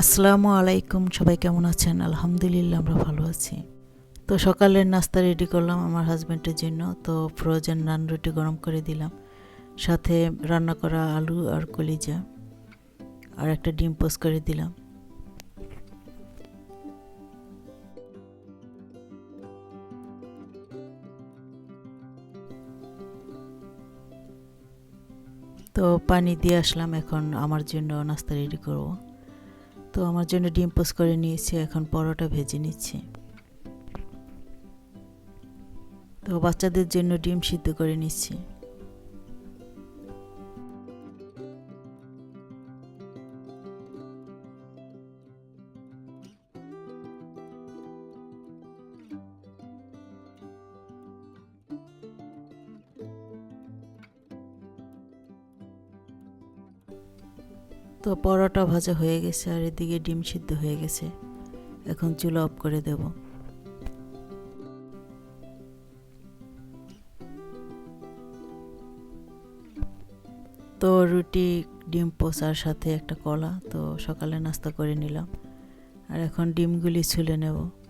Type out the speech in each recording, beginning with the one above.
আসসালামু আলাইকুম, সবাই কেমন আছেন? আলহামদুলিল্লাহ, আমরা ভালো আছি। তো সকালের নাস্তা রেডি করলাম আমার হাজব্যান্ডের জন্য। তো ফ্রোজেন নান রুটি গরম করে দিলাম। সাথে রান্না করা আলু আর কলিজা আর একটা ডিম পোস্ট করে দিলাম। তো পানি দিয়ে আসলাম, এখন আমার জন্য নাস্তা রেডি করব। তো আমার জন্য ডিম পোস্ট করে নিয়েছি, এখন পরোটা ভেজে নিচ্ছি। তো বাচ্চাদের জন্য ডিম সিদ্ধ করে নিচ্ছি। তো পরোটা ভাজা হয়ে গেছে আর এদিকে ডিম সিদ্ধ হয়ে গেছে। এখন চুলা অফ করে দেব। তো রুটি, ডিম পোসার সাথে একটা কলা, তো সকালে নাস্তা করে নিলাম। আর এখন ডিমগুলি ছুলে নেব।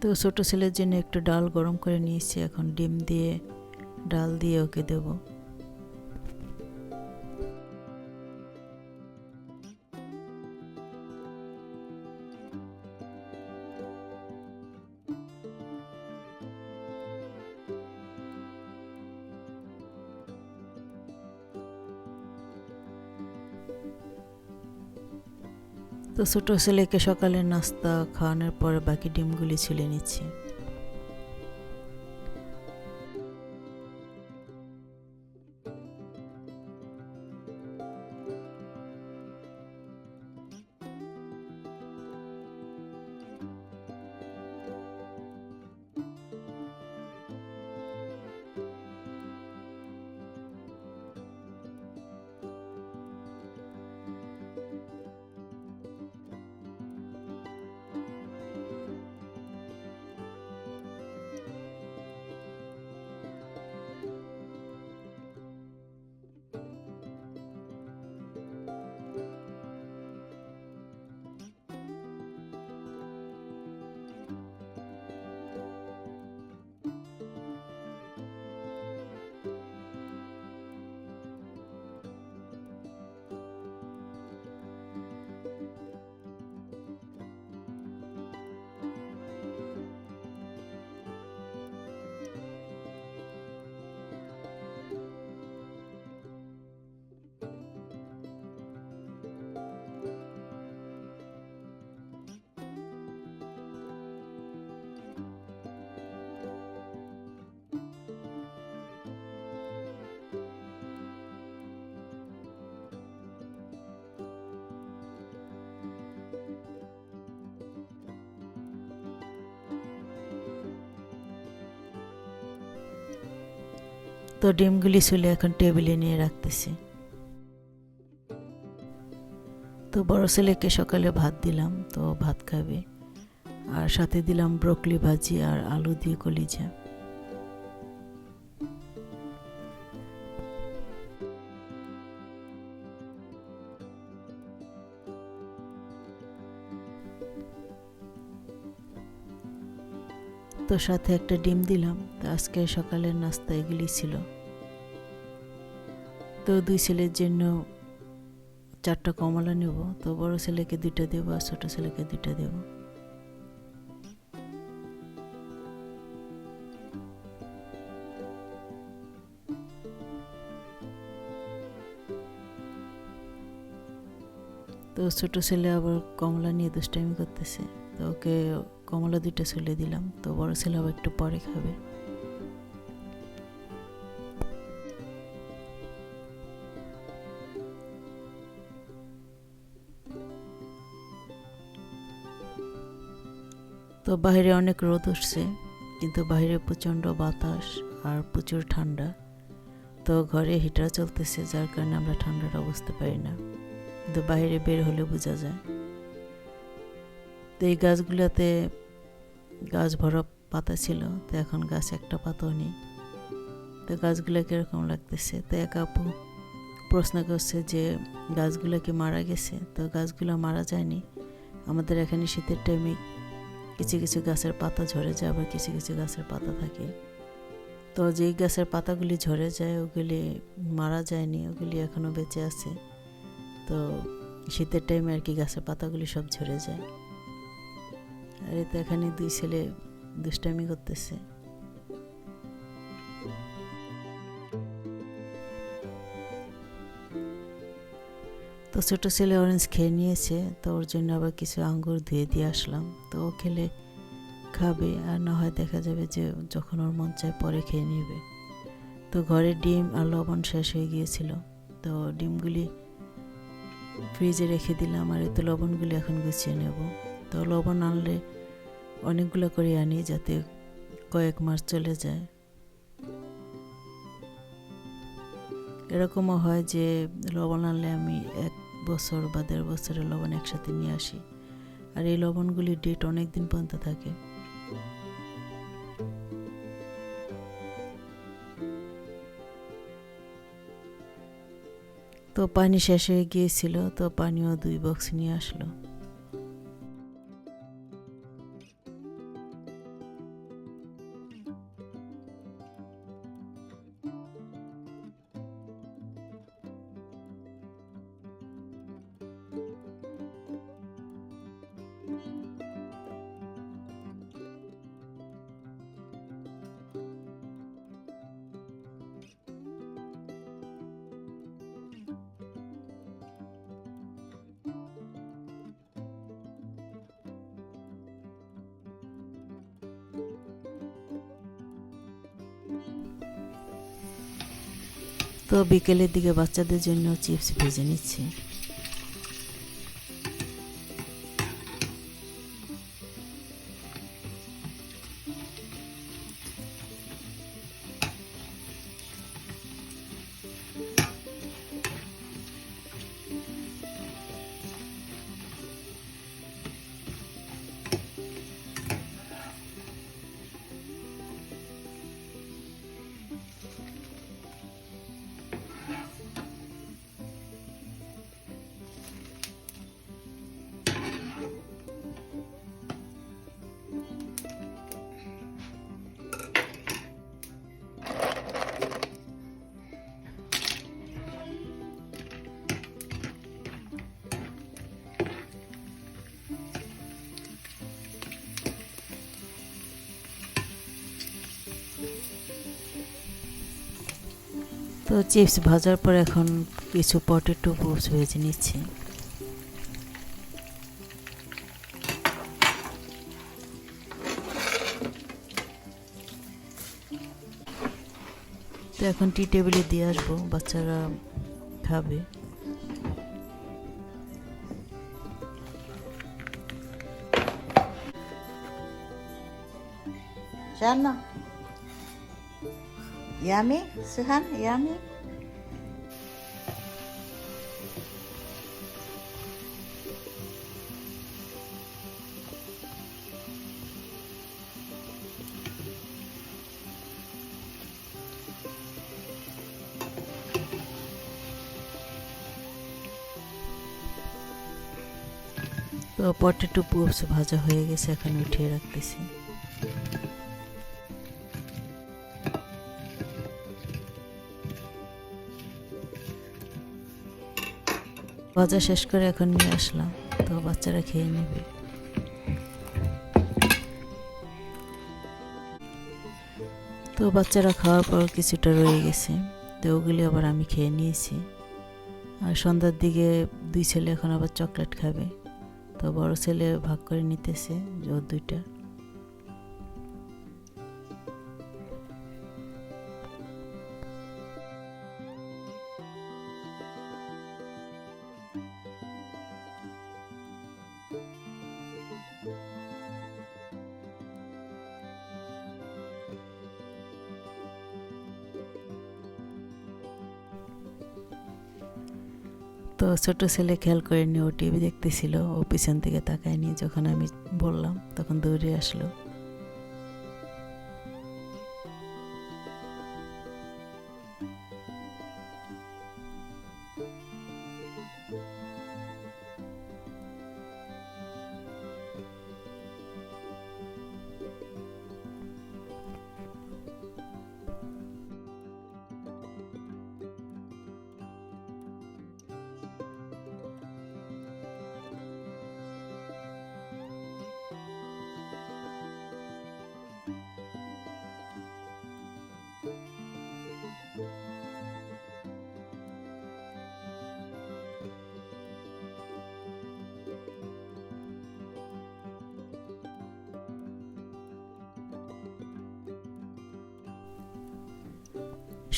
তো ছোটো ছেলের জন্য একটু ডাল গরম করে নিয়েছি, এখন ডিম দিয়ে ডাল দিয়ে ওকে দেব। তো ছোটো ছেলেকে সকালে নাস্তা খাওয়ানোর পরে বাকি ডিমগুলি ছিলে নিচ্ছি। তো ডিমগুলি শুলে এখন টেবিলে নিয়ে রাখতেছি। তো বড় ছেলেকে সকালে ভাত দিলাম, তো ভাত খাবে। আর সাথে দিলাম ব্রকলি ভাজি আর আলু দিয়ে কলিজা। তো সাথে একটা ডিম দিলাম, তো আজকে সকালের নাস্তা এগুলি ছিল। তো দুই ছেলের জন্য চারটা কমলা নেব, তো বড় ছেলেকে দুইটা দেবো আর ছোটো ছেলেকে দুইটা দেবো। তো ছোটো ছেলে আবার কমলা নিয়ে দুষ্টামি করতেছে, তো ওকে কমলা দুইটা ছুলে দিলাম, তো বড় ছেলে আবার একটু পরে খাবে। তো বাইরে অনেক রোদ উঠছে, কিন্তু বাইরে প্রচণ্ড বাতাস আর প্রচুর ঠান্ডা। তো ঘরে হিটার চলতেছে, যার কারণে আমরা ঠান্ডাটা বুঝতে পারি না। কিন্তু বাইরে বের হলে বোঝা যায়। তো এই গাছগুলোতে গাছ ভরা পাতা ছিল, তো এখন গাছ একটা পাতাও নেই। তো গাছগুলো কীরকম লাগতেছে? তো এক আপু প্রশ্ন করছে যে, গাছগুলো কি মারা গেছে? তো গাছগুলো মারা যায়নি। আমাদের এখানে শীতের টাইমে কিছু কিছু গাছের পাতা ঝরে যায়, আবার কিছু কিছু গাছের পাতা থাকে। তো যেই গাছের পাতাগুলি ঝরে যায়, ওগুলি মারা যায়নি, ওগুলি এখনও বেঁচে আছে। তো শীতের টাইমে আর কি গাছের পাতাগুলি সব ঝরে যায়। আর তো এখানে দুই ছেলে দুষ্টামি করতেছে। তো ছোটো ছেলে অরেঞ্জ খেয়ে নিয়েছে, তো ওর জন্য আবার কিছু আঙ্গুর ধুয়ে দিয়ে আসলাম। তো ও খেলে খাবে আর না হয় দেখা যাবে যে যখন ওর মন চায় পরে খেয়ে নেবে। তো ঘরে ডিম আর লবণ শেষ হয়ে গিয়েছিল। তো ডিমগুলি ফ্রিজে রেখে দিলাম আর এতে লবণগুলি এখন গুছিয়ে নেব। তো লবণ আনলে অনেকগুলো করে আনি যাতে কয়েক মাস চলে যায়। এরকমও হয় যে লবণ আনলে আমি এক বছর বা দেড় বছরের লবণ একসাথে নিয়ে আসি। আর এই লবণগুলির ডেট অনেক দিন পর্যন্ত থাকে। তো পানি শেষ হয়ে গিয়েছিল, তো পানিও দুই বক্স নিয়ে আসলো। তো বিকেলের দিকে বাচ্চাদের জন্য চিপস ভেজে নিচ্ছি। তো চিপস ভাজার পর এখন কিছু পটেটো পুপস ভেজে নিচ্ছি তো এখন টি টেবিলে দিয়ে আসব, বাচ্চারা খাবে Jana. Yummy, Suhan, yummy. Potato পুপস ভাজা হয়ে গেছে এখন উঠিয়ে রাখতেছি। ভাজা শেষ করে এখন নিয়ে আসলাম। তো বাচ্চারা খেয়ে নেবে। তো বাচ্চারা খাওয়ার পর কিছুটা রয়ে গেছে। তো ওগুলি আবার আমি খেয়ে নিয়েছি। আর সন্ধ্যার দিকে দুই ছেলে এখন আবার চকলেট খাবে। তো বড় ছেলে ভাগ করে নিতেছে, ওর দুইটা। তো ছোট ছেলে খেয়াল করে করেনি ও টিভি দেখতেছিল। ও পিছন থেকে তাকায়নি। যখন আমি বললাম, তখন দৌড়ে আসলো।